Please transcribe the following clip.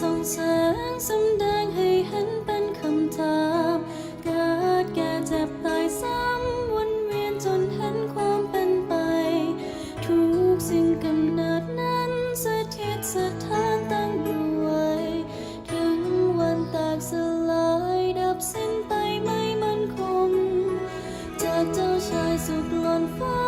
ส่องแสงสำแดงให้เห็นเป็นคำถามเกิดแก่เจ็บตายซ้ำวนเวียนจนเห็นความเป็นไป ทุกสิ่งกำเนิดนั้นสถิตสถานตั้งอยู่ไว้ ถึงวันแตกสลายดับสิ้นไปไม่มั่นคง จากเจ้าชายสุดหล่นฟ้า